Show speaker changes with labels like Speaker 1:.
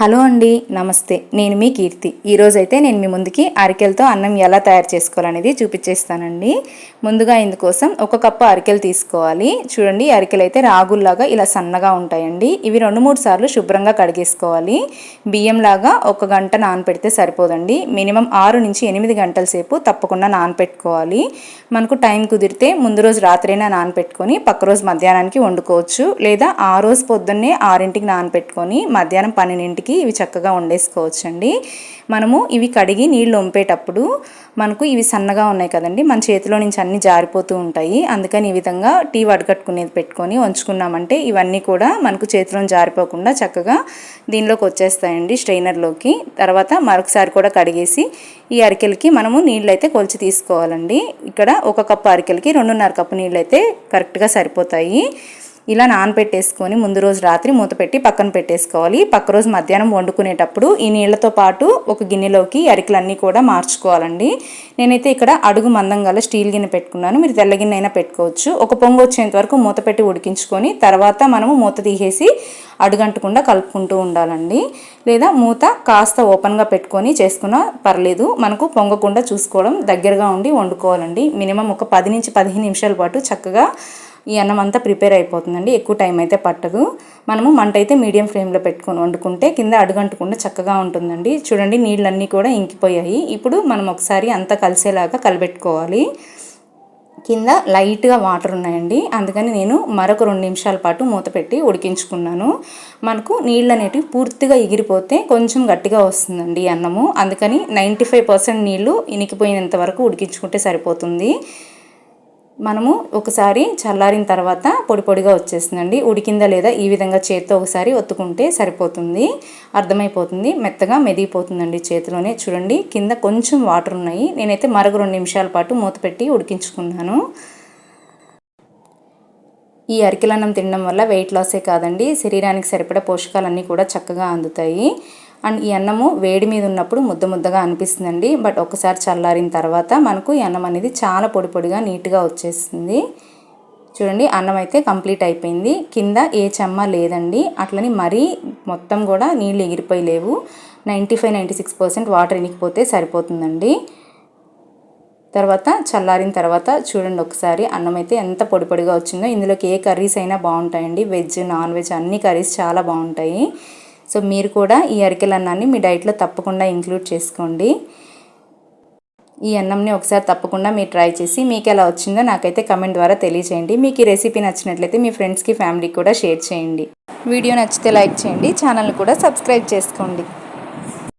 Speaker 1: Hello అండి నమస్తే. నేను మీ కీర్తి. ఈరోజైతే నేను మీ ముందుకి అరికెలతో అన్నం ఎలా తయారు చేసుకోవాలనేది చూపించేస్తానండి ముందుగా ఇందుకోసం ఒక కప్పు అరికెలు తీసుకోవాలి. చూడండి అరికెలు అయితే రాగుల్లాగా ఇలా సన్నగా ఉంటాయండి. ఇవి రెండు మూడు సార్లు శుభ్రంగా కడిగేసుకోవాలి. బియ్యంలాగా ఒక గంట నానపెడితే సరిపోదండి. మినిమం ఆరు నుంచి ఎనిమిది గంటల సేపు తప్పకుండా నానపెట్టుకోవాలి. మనకు టైం కుదిరితే ముందు రోజు రాత్రైనా నానపెట్టుకొని పక్క రోజు మధ్యాహ్నానికి వండుకోవచ్చు. లేదా ఆ రోజు పొద్దున్నే ఆరింటికి నానపెట్టుకొని మధ్యాహ్నం పన్నెండింటికి ఇవి చక్కగా వండేసుకోవచ్చండి. మనము ఇవి కడిగి నీళ్ళు వంపేటప్పుడు మనకు ఇవి సన్నగా ఉన్నాయి కదండి. మన చేతిలో నుంచి అన్ని జారిపోతూ ఉంటాయి. అందుకని ఈ విధంగా టీ వడగట్టుకునేది పెట్టుకొని వంచుకున్నామంటే ఇవన్నీ కూడా మనకు చేతిలో జారిపోకుండా చక్కగా దీనిలోకి వచ్చేస్తాయండి స్ట్రైనర్లోకి. తర్వాత మరొకసారి కూడా కడిగేసి ఈ అరికెలకి మనము నీళ్ళు అయితే కొలిచి తీసుకోవాలండి. ఇక్కడ ఒక కప్పు అరికెలకి రెండున్నర కప్పు నీళ్ళు అయితే కరెక్ట్గా సరిపోతాయి. ఇలా నానబెట్టేసుకొని ముందు రోజు రాత్రి మూత పెట్టి పక్కన పెట్టేసుకోవాలి. పక్క రోజు మధ్యాహ్నం వండుకునేటప్పుడు ఈ నీళ్ళతో పాటు ఒక గిన్నెలోకి అరికలన్నీ కూడా మార్చుకోవాలండి. నేనైతే ఇక్కడ అడుగు మందం గల స్టీల్ గిన్నె పెట్టుకున్నాను. మీరు తెల్ల గిన్నె అయినా పెట్టుకోవచ్చు. ఒక పొంగు వచ్చేంత వరకు మూత పెట్టి ఉడికించుకొని తర్వాత మనము మూత తీసేసి అడుగంటకుండా కలుపుకుంటూ ఉండాలండి. లేదా మూత కాస్త ఓపెన్గా పెట్టుకొని చేసుకున్నా పర్లేదు. మనకు పొంగకుండా చూసుకోవడం దగ్గరగా ఉండి వండుకోవాలండి. మినిమం ఒక పది నుంచి పదిహేను నిమిషాల పాటు చక్కగా ఈ అన్నం అంతా ప్రిపేర్ అయిపోతుందండి. ఎక్కువ టైం అయితే పట్టదు. మనము మంట అయితే మీడియం ఫ్లేమ్లో పెట్టుకొని వండుకుంటే కింద అడుగంటకుండా చక్కగా ఉంటుందండి. చూడండి నీళ్ళన్నీ కూడా ఇంకిపోయాయి. ఇప్పుడు మనం ఒకసారి అంతా కలిసేలాగా కలబెట్టుకోవాలి. కింద లైట్గా వాటర్ ఉన్నాయండి. అందుకని నేను మరొక రెండు నిమిషాల పాటు మూత పెట్టి ఉడికించుకున్నాను. మనకు నీళ్ళు అనేటివి పూర్తిగా ఎగిరిపోతే కొంచెం గట్టిగా వస్తుందండి అన్నము. అందుకని నైంటీ ఫైవ్ పర్సెంట్ నీళ్ళు ఇనికిపోయినంత వరకు ఉడికించుకుంటే సరిపోతుంది. మనము ఒకసారి చల్లారిన తర్వాత పొడి పొడిగా వచ్చేసిందండి ఉడికిందా లేదా ఈ విధంగా చేతితో ఒకసారి ఒత్తుకుంటే సరిపోతుంది. అర్థమైపోతుంది. మెత్తగా మెదిగిపోతుందండి చేతిలోనే. చూడండి కింద కొంచెం వాటర్ ఉన్నాయి. నేనైతే మరొక రెండు నిమిషాల పాటు మూత పెట్టి ఉడికించుకున్నాను. ఈ అరికెలన్నం తినడం వల్ల వెయిట్ లాసే కాదండి. శరీరానికి సరిపడా పోషకాలన్నీ కూడా చక్కగా అందుతాయి. అండ్ ఈ అన్నము వేడి మీద ఉన్నప్పుడు ముద్ద ముద్దగా అనిపిస్తుందండి. బట్ ఒకసారి చల్లారిన తర్వాత మనకు ఈ అన్నం అనేది చాలా పొడి పొడిగా నీట్గా వచ్చేస్తుంది. చూడండి అన్నం అయితే కంప్లీట్ అయిపోయింది. కింద ఏ చెమ్మ లేదండి. అట్లని మరీ మొత్తం కూడా నీళ్ళు ఎగిరిపోయి లేవు. Ninety five ninety six percent water ఇనికిపోతే సరిపోతుందండి. తర్వాత చల్లారిన తర్వాత చూడండి ఒకసారి అన్నం అయితే ఎంత పొడి పొడిగా వచ్చిందో. ఇందులోకి ఏ కర్రీస్ అయినా బాగుంటాయండి. వెజ్ నాన్ వెజ్ అన్ని కర్రీస్ చాలా బాగుంటాయి. సో మీరు కూడా ఈ అరికెల అన్నాన్ని మీ డైట్లో తప్పకుండా ఇంక్లూడ్ చేసుకోండి. ఈ అన్నంని ఒకసారి తప్పకుండా మీరు ట్రై చేసి మీకు ఎలా వచ్చిందో నాకైతే కమెంట్ ద్వారా తెలియజేయండి మీకు ఈ రెసిపీ నచ్చినట్లయితే మీ ఫ్రెండ్స్కి ఫ్యామిలీకి కూడా షేర్ చేయండి. వీడియో నచ్చితే లైక్ చేయండి. ఛానల్ కూడా సబ్స్క్రైబ్ చేసుకోండి.